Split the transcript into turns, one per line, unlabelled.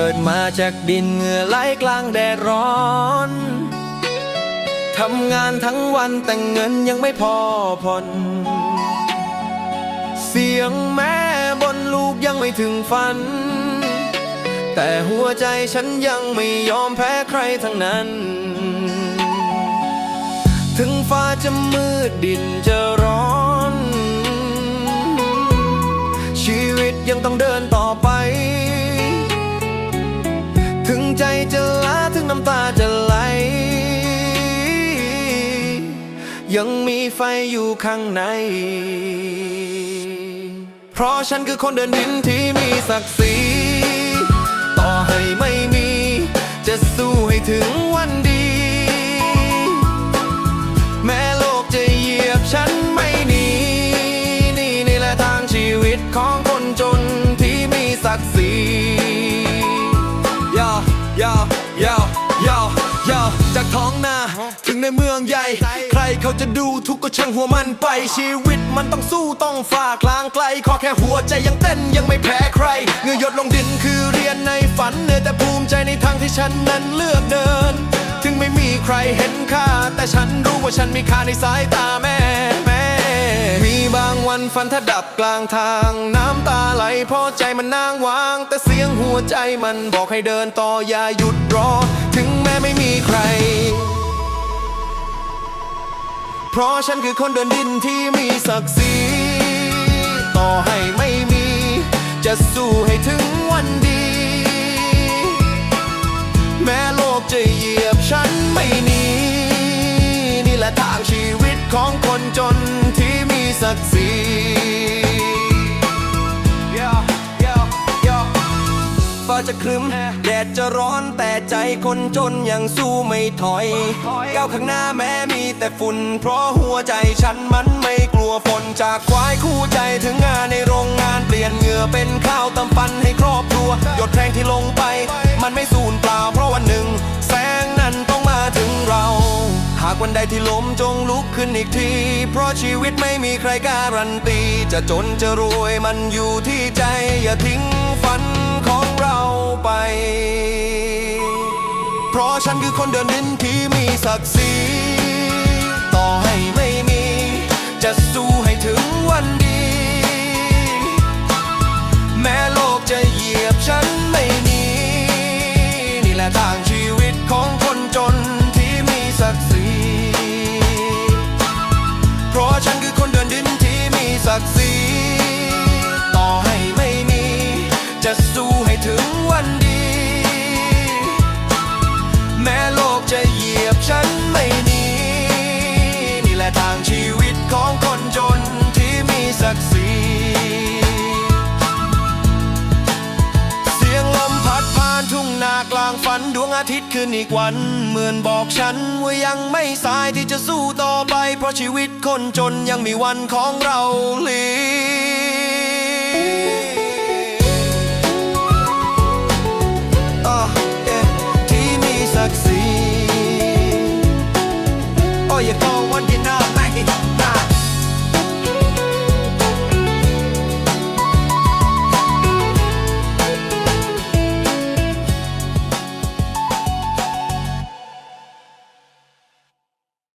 กิดมาจากดินเหงื่อไหลกลางแดดร้อนทำงานทั้งวันแต่เงินยังไม่พอผ่อนเสียงแม่บนลูกยังไม่ถึงฝัน แต่หัวใจฉันยังไม่ยอมแพ้ใครทั้งนั้น ถึงฟ้าจะมืดดินจะร้อน ชีวิตยังต้องเดินต่อไป จะไหล ยังมีไฟอยู่ข้างใน เพราะฉันคือคนเดินดินที่มีศักดิ์ศรี ต่อให้ไม่มี จะสู้ให้ถึงวันดี ถึงในเมืองใหญ่ ใครเขาจะดูทุกข์ก็ช่างหัวมันไป ชีวิตมันต้องสู้ต้องฝ่ากลางไกล ขอแค่หัวใจยังเต้นยังไม่แพ้ใคร เงื่อหยดลงดินคือเรียนในฝันเนื่อแต่ภูมิใจในทางที่ฉันนั้นเลือกเดิน ถึงไม่มีใครเห็นค่า แต่ฉันรู้ว่าฉันมีค่าในสายตาแม่แม่มีบางวันฝันถ้าดับกลางทาง น้ำตาไหลพราะใจมันนางวาง แต่เสียงหัวใจมันบอกให้เดินต่ออย่าหยุดรอ ถึงแม้ไม่มีใคร เพราะฉันคือคนเดินดินที่มีศักดิ์ศรี ต่อให้ไม่มี จะสู้ให้ถึงวันดี แม้โลกจะเหยียบฉันไม่หนี นี่แหละทางชีวิตของคนจนที่มีศักดิ์ศรี จะครึ้ม แดดจะร้อนแต่ใจคนจนยังสู้ไม่ถอย ก้าวข้างหน้าแม้มีแต่ฝุ่น เพราะหัวใจฉันมันไม่กลัวฝนจากควายคู่ใจถึงงานในโรงงานเปลี่ยนเหงื่อเป็นข้าวตำปันให้ครอบครัว หยดแรงที่ลงไป มันไม่สูญเปล่าเพราะวันหนึ่ง แสงนั้นต้องมาถึงเรา หากวันใดที่ล้มจงลุกขึ้นอีกที เพราะชีวิตไม่มีใครการันตี จะจนจะรวยมันอยู่ที่ใจอย่าทิ้งฝันของเรา ไป เพราะฉันคือคนเดินดินที่มีศักดิ์ศรีต่อให้ไม่มีจะสู้ จะสู้ให้ถึงวันดี แม้โลกจะเหยียบฉันไม่หนีนี่แหละทางชีวิตของคนจนที่มีศักดิ์ศรีเสียงลมพัดผ่านทุ่งนากลางฝันดวงอาทิตย์ขึ้นอีกวัน เหมือนบอกฉันว่ายังไม่สายที่จะสู้ต่อไป เพราะชีวิตคนจนยังมีวันของเราเหลี projekt